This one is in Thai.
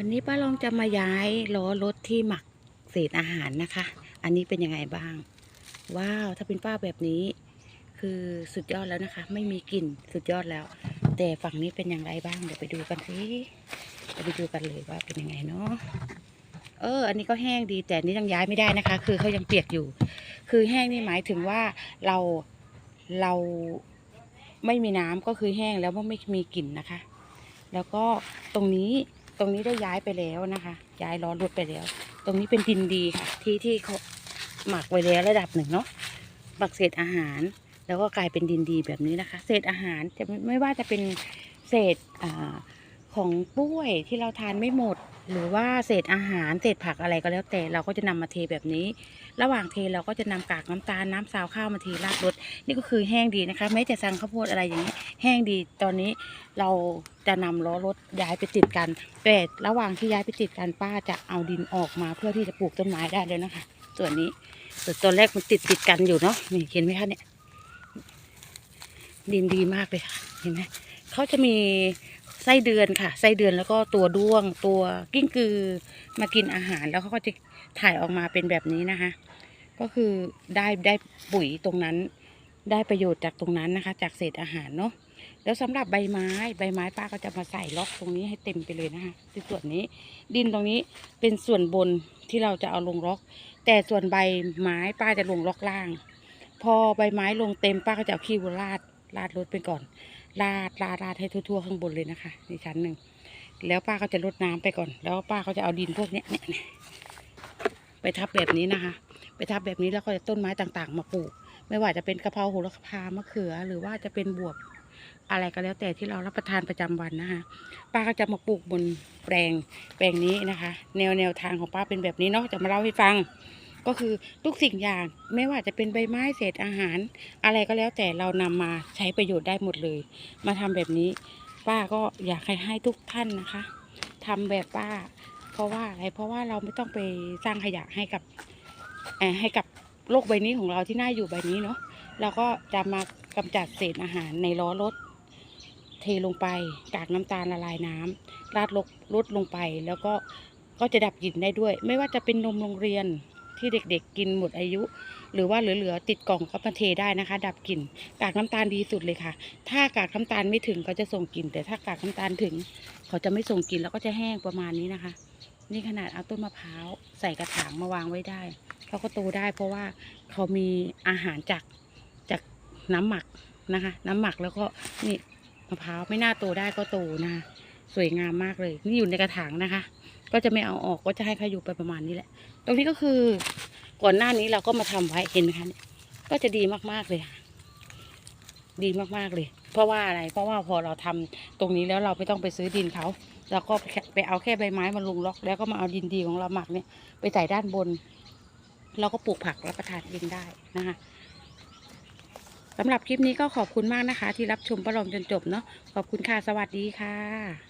วันนี้ป้าลองจะมาย้ายล้อรถที่หมักเศษอาหารนะคะ อันนี้เป็นยังไงบ้าง ว้าว ถ้าเป็นป้าแบบนี้ คือสุดยอดแล้วนะคะ ไม่มีกลิ่นสุดยอดแล้ว แต่ฝั่งนี้เป็นอย่างไรบ้าง เดี๋ยวไปดูกันสิเดี๋ยวไปดูกันเลยว่าเป็นยังไงเนาะ เออ อันนี้ก็แห้งดี แต่นนี้ยังย้ายไม่ได้นะคะ คือเขายังเปียกอยู่ คือแห้งนี่หมายถึงว่าเรา เราไม่มีน้ำก็คือแห้งแล้วว่าไม่มีกลิ่นนะคะ แล้วก็ตรงนี้ ตรงนี้ได้ย้ายไปแล้วนะคะ ย้ายล้อรถไปแล้ว ตรงนี้เป็นดินดีค่ะ ที่ที่เขาหมักไว้แล้วระดับหนึ่งเนาะหมักเศษอาหาร แล้วก็กลายเป็นดินดีแบบนี้นะคะ เศษอาหารจะไม่ว่าจะเป็นเศษอ่า ของปุ้ยที่เราทานไม่หมด หรือว่าเศษอาหารเศษผักอะไรก็แล้วแต่เราก็จะนำมาเทแบบนี้ ระหว่างเทเราก็จะนำกากน้ำตาลน้ำซาวข้าวมาเทราดรถนี่ก็คือแห้งดีนะคะแม้จะสั่งข้าวโพดอะไรอย่างนี้แห้งดีตอนนี้เราจะนำล้อรถย้ายไปติดกันแต่ระหว่างที่ย้ายไปติดกันป้าจะเอาดินออกมาเพื่อที่จะปลูกต้นไม้ได้เลยนะคะส่วนนี้ส่วนตอนแรกมันติดติดกันอยู่เนาะนี่เห็นไหมคะเนี่ยดินดีมากเลยค่ะเห็นไหม เขาจะมีไส้เดือนค่ะ ไส้เดือนแล้วก็ตัวด้วง ตัวกิ้งกือมากินอาหารแล้วเขาก็จะถ่ายออกมาเป็นแบบนี้นะคะ ก็คือได้ได้ปุ๋ยตรงนั้น ได้ประโยชน์จากตรงนั้นนะคะ จากเศษอาหารเนาะแล้วสำหรับใบไม้ใบไม้ป้าก็จะมาใส่ล็อกตรงนี้ให้เต็มไปเลยนะคะที่ส่วนนี้ดินตรงนี้เป็นส่วนบนที่เราจะเอาลงล็อก แต่ส่วนใบไม้ป้าจะลงล็อกล่าง พอใบไม้ลงเต็มป้าก็จะเอาขี้วัวราดราดรถไปก่อน ราดราดราดให้ทั่วๆข้างบนเลยนะคะในชั้นหนึ่งแล้วป้าก็จะรดน้ำไปก่อน แล้วป้าก็จะเอาดินพวกเนี้ยเนี่ยไปทับแบบนี้นะคะ ไปทับแบบนี้แล้วก็จะต้นไม้ต่างๆ มาปลูก ไม่ว่าจะเป็นกะเพราโหระพามะเขือ หรือว่าจะเป็นบวบอะไรก็แล้วแต่ที่เรารับประทานประจำวันนะคะ ป้าก็จะมาปลูกบนแปลงแปลงนี้นะคะ แนวแนวทางของป้าเป็นแบบนี้เนาะจะมาเล่าให้ฟัง ก็คือทุกสิ่งอย่างไม่ว่าจะเป็นใบไม้เศษอาหาร อะไรก็แล้วแต่เรานำมาใช้ประโยชน์ได้หมดเลย มาทำแบบนี้ ป้าก็อยากให้ให้ทุกท่านนะคะทำแบบป้า เพราะว่าอะไรเพราะว่าเราไม่ต้องไปสร้างขยะให้กับให้กับโลกใบนี้ของเราที่น่าอยู่ใบนี้เนาะเราก็จะมากำจัดเศษอาหารในล้อรถเทลงไปกากน้ำตาลละลายน้ำราดลกลดลงไปแล้วก็ก็จะดับกลิ่นได้ด้วย ไม่ว่าจะเป็นนมโรงเรียน ที่เด็กๆ กินหมดอายุ หรือว่าเหลือๆติดกล่องก็มาเทได้นะคะ ดับกลิ่นกากน้ำตาลดีสุดเลยค่ะ ถ้ากากน้ำตาลไม่ถึงเขาจะส่งกลิ่นแต่ถ้ากากน้ำตาลถึง เขาจะไม่ส่งกลิ่นแล้วก็จะแห้งประมาณนี้นะคะ นี่ขนาดเอาต้นมะพร้าวใส่กระถางมาวางไว้ได้เขาก็โตได้เพราะว่าเขามีอาหารจากจากน้ำหมักนะคะ น้ำหมักแล้วก็นี่มะพร้าวไม่น่าโตได้ก็โตนะคะสวยงามมากเลย นี่อยู่ในกระถางนะคะ ก็จะไม่เอาออกก็จะให้เขาอยู่ไปประมาณนี้แหละ ตรงนี้ก็คือก่อนหน้านี้เราก็มาทำไว้เห็นไหมคะเนี่ยก็จะดีมากๆเลยดีมากๆเลย เพราะว่าอะไร เพราะว่าพอเราทำตรงนี้แล้วเราไม่ต้องไปซื้อดินเขาเราก็ไปเอาแค่ใบไม้มาลงล็อก แล้วก็มาเอาดินดีของเราหมักเนี่ยไปใส่ด้านบน เราก็ปลูกผักรับประทานเองได้นะคะสำหรับคลิปนี้ก็ขอบคุณมากนะคะ ที่รับชมประลองจนจบเนาะขอบคุณค่ะ สวัสดีค่ะ